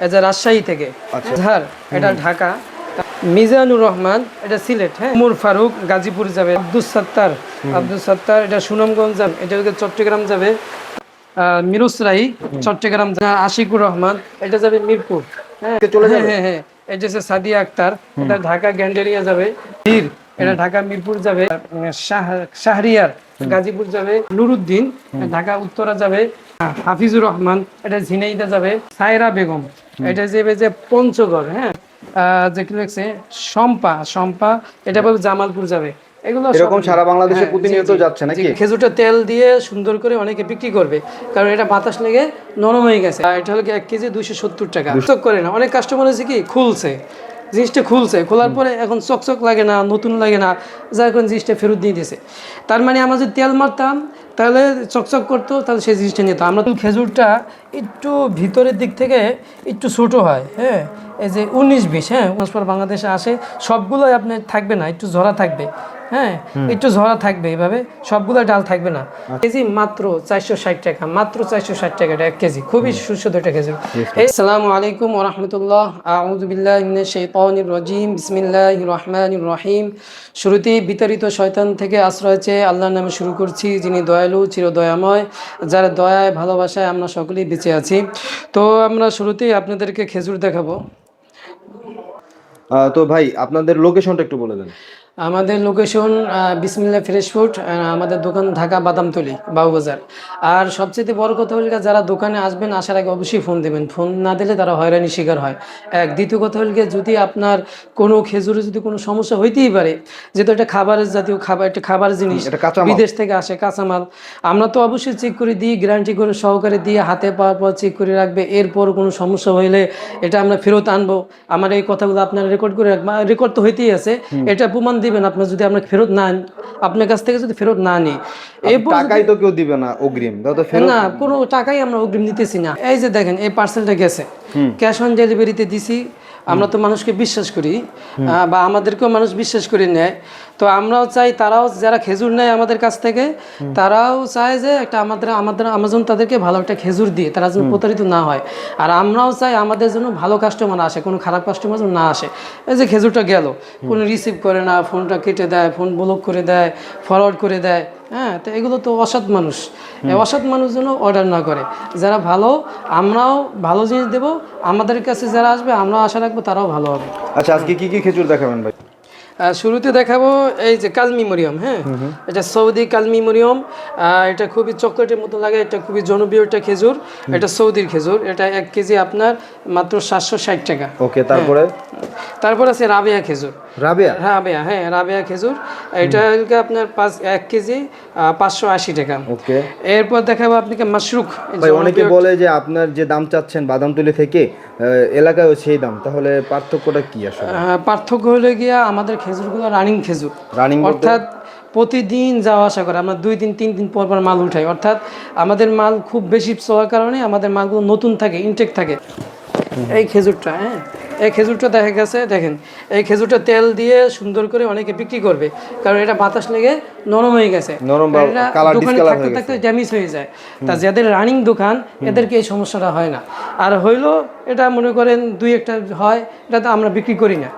এই যে রাজশাহী থেকে। আচ্ছা। ঝাড় এটা ঢাকা। মিজানুর রহমান এটা সিলেট হ্যাঁ? উমর ফারুক গাজীপুর যাবে। আব্দুল সত্তার আব্দুল সত্তার এটা সুনামগঞ্জ যাবে। এটা হচ্ছে চট্টগ্রাম যাবে। মিরুস রাই চট্টগ্রাম যাবে। আশিকুর রহমান এটা যাবে মিরপুর হ্যাঁ? হ্যাঁ হ্যাঁ হ্যাঁ। এটা হচ্ছে সাদিয়া আক্তার এটা ঢাকা গ্যান্ডেরিয়া যাবে। বীর এটা ঢাকা মিরপুর যাবে। শাহ- শাহরিয়ার গাজীপুর যাবে। নুরুদ্দিন ঢাকা উত্তরা যাবে। হাফিজুর রহমান এটা ঝিনাইদা যাবে সায়রা বেগম। এটা যাবে যে পঞ্চগড় হ্যাঁ যে কি লিখছে? শম্পা শম্পা এটা পাবে জামালপুর যাবে। এগুলো এরকম সারা বাংলাদেশে হ্যাঁ, প্রতিনিয়ত যাচ্ছে নাকি? খেজুরটা তেল দিয়ে সুন্দর করে অনেকে বিক্রি করবে কারণ এটা বাতাস লেগে নরম হয়ে গেছে। এটা হলো এক কেজি দুইশো সত্তর টাকা। করে না অনেক কাস্টমার আছে কি খুলছে। জিনিসটা খুলছে খোলার পরে এখন চকচক লাগে না নতুন লাগে না যা এখন জিনিসটা ফেরত দিয়ে দিয়েছে। তার মানে আমরা যদি তেল মারতাম তাহলে চকচক করতো, তাহলে সেই জিনিসটা নিতাম আমরা খেজুরটা একটু ভিতরের দিক থেকে একটু ছোটো হয় হ্যাঁ? এই যে উনিশ বিশ হ্যাঁ? উনিশ পর বাংলাদেশে আসে, সবগুলোই আপনি থাকবে না, একটু ঝরা থাকবে। হ্যাঁ একটু ঝরা থাকবে এইভাবে সবগুলো ডাল থাকবে না। কেজি মাত্র চারশো ষাট টাকা মাত্র চারশো ষাট টাকা এক কেজি খুবই সুস্বাদু একটা খেজুর আসসালামু আলাইকুম ওরহমতুল্লাহ আউজুবিল্লাহ শৈতানির রজিম বিসমিল্লাহ রহমান রহিম। শুরুতেই বিতাড়িত শয়তান থেকে আশ্রয় চেয়ে আল্লাহর নামে শুরু করছি যিনি দয়ালু চির দয়াময় যার দয়ায় ভালোবাসায় আমরা সকলেই বেঁচে আছি। তো আমরা শুরুতেই আপনাদেরকে খেজুর দেখাবো। তো ভাই আপনাদের লোকেশনটা একটু বলে দেন। আমাদের লোকেশন বিসমিল্লা ফ্রেশ ফুড আমাদের দোকান ঢাকা বাদামতলি বাবুবাজার। আর সবচেয়ে বড় কথা হল যারা দোকানে আসবেন আসার আগে অবশ্যই ফোন দেবেন। ফোন না দিলে তারা হয়রানির শিকার হয়। এক দ্বিতীয় কথা হল যদি আপনার কোনো খেজুরে যদি কোনো সমস্যা হইতেই পারে যেহেতু এটা খাবারের জাতীয় খাবার একটা খাবার জিনিস। বিদেশ থেকে আসে কাঁচামাল আমরা তো অবশ্যই চেক করে দিই গ্যারান্টি করে সহকারে দিয়ে হাতে পাওয়ার পর চেক করে রাখবে। এরপর কোনো সমস্যা হইলে এটা আমরা ফেরত আনব। আমার এই কথাগুলো আপনার রেকর্ড করে রাখবেন রেকর্ড তো হইতেই আছে। এটা প্রমাণ দিবেন আপনি যদি আমরা ফেরত না আপনার কাছ থেকে যদি ফেরত না নিই এরপর টাকাই তো কেউ দিবে না অগ্রিম। দাও তো ফেরত না কোনো টাকাই আমরা অগ্রিম নিতেছি না। এই যে দেখেন এই পার্সেলটা গেছে। ক্যাশ অন ডেলিভারিতে দিছি। আমরা তো মানুষকে বিশ্বাস করি বা আমাদেরকেও মানুষ বিশ্বাস করে নেয়। তো আমরাও চাই তারাও যারা খেজুর নেয় আমাদের কাছ থেকে তারাও চায় যে একটা আমাদের আমাদের আমাজন তাদেরকে ভালো একটা খেজুর দিয়ে তারা যেন প্রতারিত না হয়। আর আমরাও চাই আমাদের জন্য ভালো কাস্টমার আসে কোনো খারাপ কাস্টমার যেন না আসে। এই যে খেজুরটা গেল কোনো রিসিভ করে না ফোনটা কেটে দেয় ফোন ব্লক করে দেয় ফরওয়ার্ড করে দেয় হ্যাঁ তো এগুলো তো অসৎ মানুষ। অসৎ মানুষ যেন অর্ডার না করে। যারা ভালো আমরাও ভালো জিনিস দেব আমাদের কাছে যারা আসবে আমরাও আশা রাখব তারাও ভালো হবে। আচ্ছা আজকে কি কি খেজুর দেখাবেন ভাই? শুরুতে দেখাবো এই যে কালমি মরিয়ম হ্যাঁ? এটা সৌদি কালমি মরিয়ম আহ, এটা খুবই চকলেটের মতো লাগে এটা খুবই জনপ্রিয় একটা খেজুর এটা সৌদির খেজুর এটা এক কেজি আপনার মাত্র সাতশো ষাট টাকা। ওকে তারপরে? তারপর আছে রাবিয়া খেজুর। রাবেয়া? রাবেয়া। হ্যাঁ রাবেয়া খেজুর। এটা আপনার পাঁচ এক কেজি পাঁচশো আশি টাকা। ওকে। এরপর দেখাবো আপনাকে মাশরুক ভাই অনেকে বলে যে আপনার যে দাম চাচ্ছেন বাদামতলি থেকে এলাকায়ও সেই দাম। তাহলে পার্থক্যটা কি আসলে? পার্থক্য হলে গিয়া আমাদের খেজুরগুলো রানিং খেজুর। রানিং অর্থাৎ প্রতিদিন যাওয়া আসা করে। আমরা দুই দিন তিন দিন পর পর মাল উঠাই। অর্থাৎ আমাদের মাল খুব বেশি চলার কারণে আমাদের মালগুলো নতুন থাকে ইনটেক থাকে। এই খেজুরটা হ্যাঁ। এই খেজুরটা দেখা গেছে দেখেন এই খেজুরটা তেল দিয়ে সুন্দর করে অনেকে বিক্রি করবে কারণ এটা বাতাস লেগে নরম হয়ে গেছে। দোকানে থাকতে থাকতে ড্যামেজ হয়ে যায়। তা যাদের রানিং দোকান এদেরকে এই সমস্যাটা হয় না। আর হইল এটা মনে করেন দুই একটা হয় এটা তো আমরা বিক্রি করি না।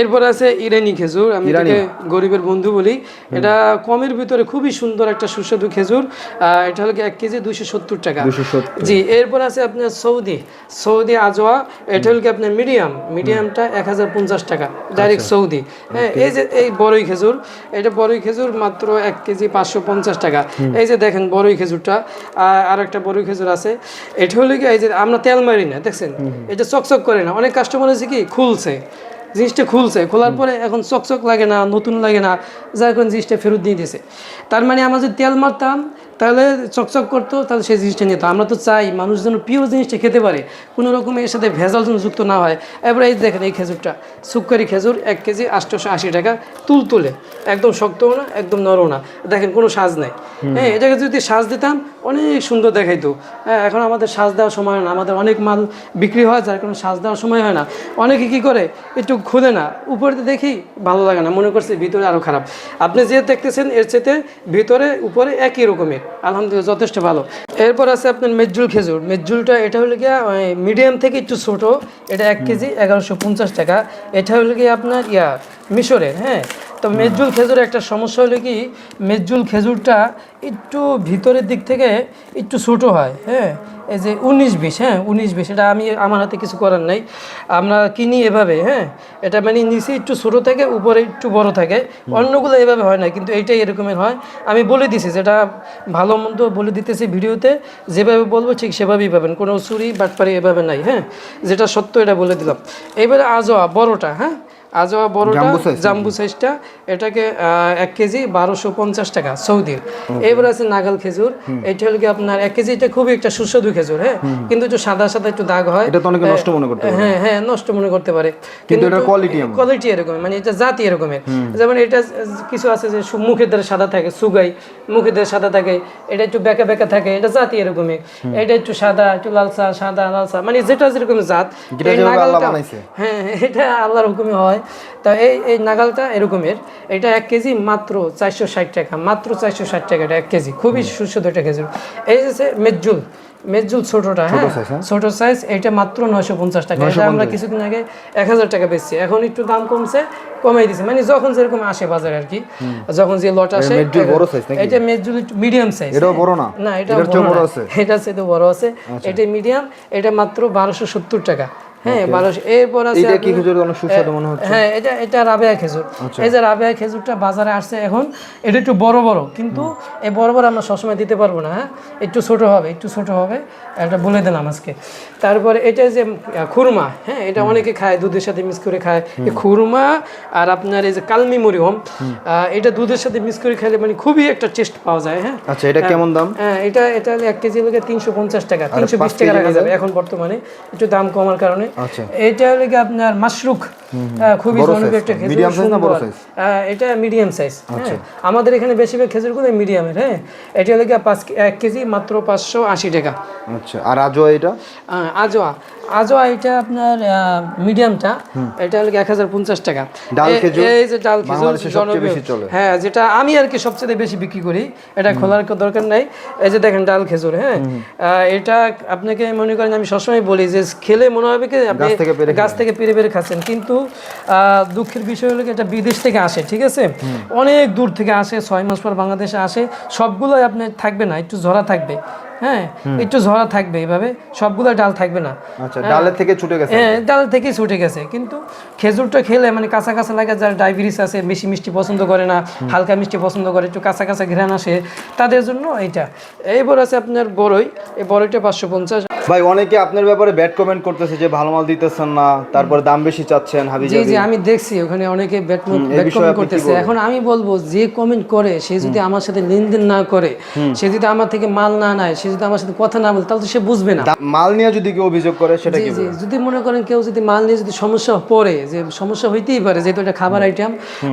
এরপর আছে ইরানি খেজুর আমি এটাকে গরিবের বন্ধু বলি। এটা কমের ভিতরে খুবই সুন্দর একটা সুস্বাদু খেজুর আহ, এটা হলো কি এক কেজি দুইশো সত্তর টাকা। জি এরপর আছে আপনার সৌদি সৌদি আজোয়া এটা হলো কি আপনার মিডিয়াম মিডিয়ামটা এক হাজার পঞ্চাশ টাকা ডাইরেক্ট সৌদি। হ্যাঁ এই যে এই বড়ই খেজুর এটা বড়ই খেজুর মাত্র এক কেজি পাঁচশো পঞ্চাশ টাকা। এই যে দেখেন বড়ই খেজুরটা আর একটা বড়ই খেজুর আছে। এটা হলো কি এই যে আমরা তেল মারি না দেখছেন? এটা চকচক করে না। অনেক কাস্টমার আছে কি খুলছে। জিনিসটা খুলছে খোলার পরে এখন চকচক লাগে না নতুন লাগে না যা এখন জিনিসটা ফেরত দিয়ে দিয়েছে। তার মানে আমরা যদি তেল মারতাম তাহলে চকচক করতো তাহলে সেই জিনিসটা নিত আমরা তো চাই মানুষ যেন পিওর জিনিসটা খেতে পারে। কোনো রকমের এর সাথে ভেজাল যেন যুক্ত না হয়। এবার এই দেখেন এই খেজুরটা সুক্কারি খেজুর এক কেজি আটশোশো আশি টাকা তুল তুলে। একদম শক্তও না একদম নরম না। দেখেন কোনো সাজ নেই। হ্যাঁ এটাকে যদি সাজ দিতাম অনেক সুন্দর দেখাইতো। হ্যাঁ এখন আমাদের সাজ দেওয়ার সময় হয় না। আমাদের অনেক মাল বিক্রি হয় যার কারণে সাজ দেওয়ার সময় হয় না। অনেকে কী করে একটু খুলে না। উপরে দেখি ভালো লাগে না মনে করছে ভিতরে আরও খারাপ। আপনি যে দেখতেছেন এর চেতে ভিতরে উপরে একই রকমের। আলহামদুলিল্লাহ যথেষ্ট ভালো। এরপর আছে আপনার মেজুল খেজুর। মেজুলটা এটা হলো গিয়া মিডিয়াম থেকে একটু ছোট এটা এক কেজি এগারোশো পঞ্চাশ টাকা। এটা হলো গিয়ে আপনার ইয়া মিশরের হ্যাঁ? তো মেজুল খেজুরের একটা সমস্যা হলো কি মেজুল খেজুরটা একটু ভিতরের দিক থেকে একটু ছোট হয় হ্যাঁ? এই যে উনিশ বিশ হ্যাঁ? উনিশ বিশ এটা আমি আমার হাতে কিছু করার নাই। আমরা কিনি এভাবে হ্যাঁ? এটা মানে নিচে একটু ছোটো থাকে উপরে একটু বড় থাকে। অন্যগুলো এভাবে হয় না কিন্তু এইটাই এরকমের হয়। আমি বলে দিছি যেটা ভালো মন্দ বলে দিতেছি ভিডিওতে যেভাবে বলব ঠিক সেভাবেই পাবেন। কোনো চুরি বাটপারি এভাবে নাই হ্যাঁ? যেটা সত্য এটা বলে দিলাম। এবারে আজোয়া বড়টা হ্যাঁ? আজোয়া বড়টা জাম্বু সাইজটা এটাকে এক কেজি বারোশো পঞ্চাশ টাকা সৌদির এবার আছে নাগাল খেজুর। এটা হলো কি আপনার এক কেজি এটা খুবই একটা সুস্বাদু খেজুর হ্যাঁ? কিন্তু একটু সাদা সাদা একটু দাগ হয়। এটা তো অনেকে নষ্ট মনে করতে পারে। হ্যাঁ হ্যাঁ নষ্ট মনে করতে পারে। কিন্তু quality এমন। কোয়ালিটি এরকম মানে এটা জাতি এরকমের। যেমন এটা কিছু আছে যে মুখের দ্বারা সাদা থাকে সুগাই মুখের দ্বারা সাদা থাকে এটা একটু বেঁকা বেঁকা থাকে এটা জাতি এরকমই এটা একটু সাদা একটু লালসা সাদা লালসা মানে যেটা যেরকম জাত বানাইছে। হ্যাঁ এটা আল্লাহর হুকুমে হয়। তা এই এই নাগালটা এরকমের। এটা এক কেজি মাত্র চারশো ষাট টাকা মাত্র চারশো ষাট টাকা এটা এক কেজি। খুবই সুস্বাদু একটা খেজুর এই যে মেজুল মেজুল ছোটটা হ্যাঁ? হ্যাঁ? ছোট সাইজ এটা মাত্র নয়শো পঞ্চাশ টাকা। এটা আমরা কিছুদিন আগে এক হাজার টাকা বেচছি। এখন একটু দাম কমছে কমাই দিছে। মানে যখন যেরকম আসে বাজারে আর কি যখন যে লট আসে এটা মেজুল মিডিয়াম সাইজ এটাও বড় না? না এটা বড় আছে? এটা সেটা বড় আছে। এটা মিডিয়াম এটা মাত্র বারোশো সত্তর টাকা। হ্যাঁ বারোশো এরপর আছে এটা কি খেজুর অনেক সুস্বাদু মনে হচ্ছে? হ্যাঁ এটা এটা রাবেয়া খেজুর। আচ্ছা। এই যে রাবেয়া খেজুরটা বাজারে আসছে এখন এটা একটু বড় বড় কিন্তু এই বড় বড় আমরা সবসময় দিতে পারব না হ্যাঁ? একটু ছোট হবে একটু ছোট হবে এটা বলে দিলাম আজকে। তারপরে এটা যে খুরমা হ্যাঁ এটা অনেকে খায় দুধের সাথে মিক্স করে খায়। এই খুরমা আর আপনার এই যে কালমি মরিয়ম আহ, এটা দুধের সাথে মিক্স করে খেলে মানে খুবই একটা টেস্ট পাওয়া যায় হ্যাঁ? আচ্ছা এটা কেমন দাম? হ্যাঁ এটা এটা এক কেজি লোকে তিনশো পঞ্চাশ টাকা তিনশো বিশ টাকা রাখা যাবে এখন বর্তমানে একটু দাম কমার কারণে। আচ্ছা। এটা হলো কি আপনার মাশরুক। খুবই জনপ্রিয় Medium size না বড়? আচ্ছা। আহ, এটা মিডিয়াম সাইজ হ্যাঁ আমাদের এখানে বেশিরভাগ খেজুরগুলো মিডিয়ামের হ্যাঁ। এটা হলো কি পাঁচ এক কেজি মাত্র পাঁচশো আশি টাকা। আচ্ছা আর আজও এটা? আজোয়া। আজোয়া এটা আপনার মিডিয়ামটা এটা হলো এক হাজার পঞ্চাশ টাকা। ডাল খেজুর? এই যে ডাল খেজুর। হ্যাঁ যেটা আমি আর কি সবচেয়ে বেশি বিক্রি করি এটা খোলার দরকার নাই। এই যে দেখেন ডাল খেজুর হ্যাঁ। এটা আপনাকে মনে করেন আমি সবসময় বলি যে খেলে মনে হবে কি আপনি গাছ থেকে গাছ থেকে পেরে পেরে খাচ্ছেন। কিন্তু আহ, দুঃখের বিষয় হলো এটা বিদেশ থেকে আসে ঠিক আছে? অনেক দূর থেকে আসে ছয় মাস পর বাংলাদেশে আসে সবগুলোই আপনার থাকবে না একটু ঝরা থাকবে। হ্যাঁ একটু ঝরা থাকবে এইভাবে সবগুলো ডাল থাকবে না। আচ্ছা ডালের থেকে ছুটে গেছে হ্যাঁ ডাল থেকেই ছুটে গেছে কিন্তু খেজুরটা খেলে মানে কাঁচা কাঁচা লাগে যার ডায়াবেটিস আছে বেশি মিষ্টি পছন্দ করে না হালকা মিষ্টি পছন্দ করে একটু কাঁচা কাঁচা ঘ্রাণ আসে তাদের জন্য এইটা। এইবার আছে আপনার বড়ই এই বড়ইটা পাঁচশো পঞ্চাশ। ভাই অনেকে আপনার ব্যাপারে ব্যাড কমেন্ট করতেছে যে ভালো মাল দিতেছেন না তারপর দাম বেশি চাচ্ছেন হাবি জি জি আমি দেখছি ওখানে অনেকে ব্যাট কমেন্ট করতেছে। এখন আমি বলব যে কমেন্ট করে সে যদি আমার সাথে লেনদেন না করে সে যদি আমার থেকে মাল না নেয় সে যদি আমার সাথে কথা না বলে তাহলে তো সে বুঝবে না। মাল নিয়ে যদি কেউ অভিযোগ করে সেটা কি যদি মনে করেন কেউ যদি মাল নিয়ে যদি সমস্যা পড়ে যে সমস্যা হইতেই পারে যেহেতু এটা খাবার আইটেম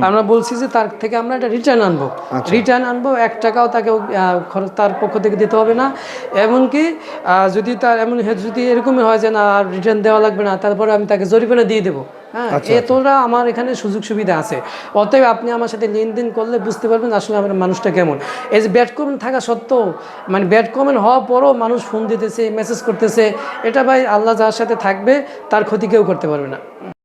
আমরা বলছি যে তার থেকে আমরা এটা রিটার্ন আনব। আচ্ছা। রিটার্ন আনব এক টাকাও তাকে খরচ তার পক্ষ থেকে দিতে হবে না। এমনকি যদি তার এমন যদি এরকমই হয় যে না রিটার্ন দেওয়া লাগবে না তারপরে আমি তাকে জরিমানা দিয়ে দেবো। হ্যাঁ আচ্ছা, এতটা আমার এখানে সুযোগ সুবিধা আছে। অতএব আপনি আমার সাথে লেনদেন করলে বুঝতে পারবেন আসলে আমার মানুষটা কেমন। এই যে ব্যাট কমেন্ট থাকা সত্ত্বেও মানে ব্যাড কমেন্ট হওয়ার পরও মানুষ ফোন দিতেছে মেসেজ করতেছে এটা ভাই আল্লাহ যার সাথে থাকবে তার ক্ষতি কেউ করতে পারবে না।